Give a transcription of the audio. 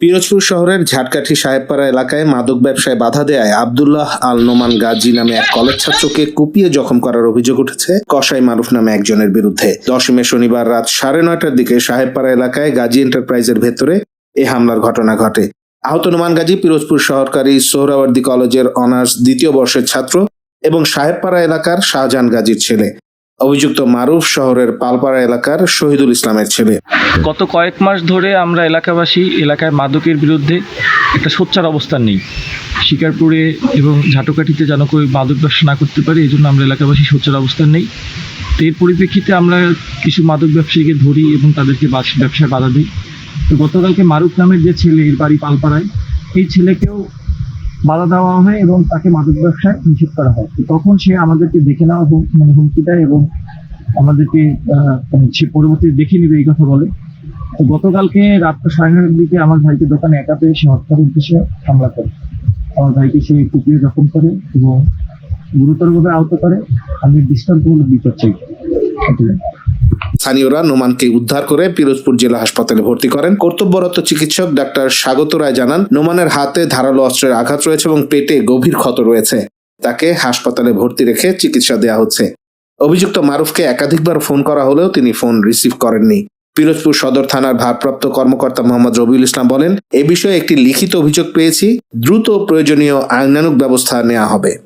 পিরোজপুর শহরের ঝাটকাঠি সাহেবপাড়া এলাকায় মাদক ব্যবসায় বাধা দেয় আবদুল্লাহ আল নোমান গাজী নামে এক কলেজ ছাত্রকে কুপিয়ে জখম করার অভিযোগ উঠেছে কসাই মারুফ নামে একজনের বিরুদ্ধে। দশই মে শনিবার রাত সাড়ে নয়টার দিকে সাহেবপাড়া এলাকায় গাজী এন্টারপ্রাইজের ভেতরে এ হামলার ঘটনা ঘটে। আহত নোমান গাজী পিরোজপুর সরকারি সোহরাওয়ার্দী কলেজের অনার্স দ্বিতীয় বর্ষের ছাত্র এবং সাহেবপাড়া এলাকার শাহজাহান গাজীর ছেলে। অভিযুক্ত মারুফ শহরের পালপাড়া এলাকার শহীদুল ইসলামের ছেলে। গত কয়েক মাস ধরে আমরা এলাকাবাসী এলাকায় মাদকের বিরুদ্ধে একটা সোচ্চার অবস্থান নেই। শিকারপুরে এবং ঝাঁটকাঠিতে যেন কেউ মাদক ব্যবসা না করতে পারে এই জন্য আমরা এলাকাবাসী সোচ্চার অবস্থান নেই। তো এর পরিপ্রেক্ষিতে আমরা কিছু মাদক ব্যবসায়ীকে ধরি এবং তাদেরকে বাস- ব্যবসায় বাধা দিই। তো গতকালকে মারুফ নামের যে ছেলে, এর বাড়ি পালপাড়ায়, এই ছেলেকেও বাধা দেওয়া হয় এবং তাকে মাদক ব্যবসায় নিষেধ করা হয়। তখন সে আমাদেরকে দেখে নেওয়া মানে হুমকি দেয় এবং আমাদেরকে মানে সে পরবর্তী দেখে নেবে এই কথা বলে। তো গতকালকে রাতটা সাড়ে নটার দিকে আমার ভাইকে দোকানে একা পেয়ে সে হত্যার উদ্দেশ্যে হামলা করে। আমার ভাইকে সে কুপিয়ে জখম করে এবং গুরুতরভাবে আহত করে। আমি দৃষ্টান্তমূলক বিচার চাই। স্থানীয়রা নোমানকে উদ্ধার করে পিরোজপুর জেলা হাসপাতালে ভর্তি করেন। কর্তব্যরত চিকিৎসক ডাক্তার স্বাগত রায় জানান, নোমানের হাতে ধারালো অস্ত্রের আঘাত রয়েছে এবং পেটে গভীর ক্ষত রয়েছে। তাকে হাসপাতালে ভর্তি রেখে চিকিৎসা দেওয়া হচ্ছে। অভিযুক্ত মারুফকে একাধিকবার ফোন করা হলেও তিনি ফোন রিসিভ করেননি। পিরোজপুর সদর থানার ভারপ্রাপ্ত কর্মকর্তা মোহাম্মদ রবিউল ইসলাম বলেন, এ বিষয়ে একটি লিখিত অভিযোগ পেয়েছি, দ্রুত প্রয়োজনীয় আইনানুগ ব্যবস্থা নেওয়া হবে।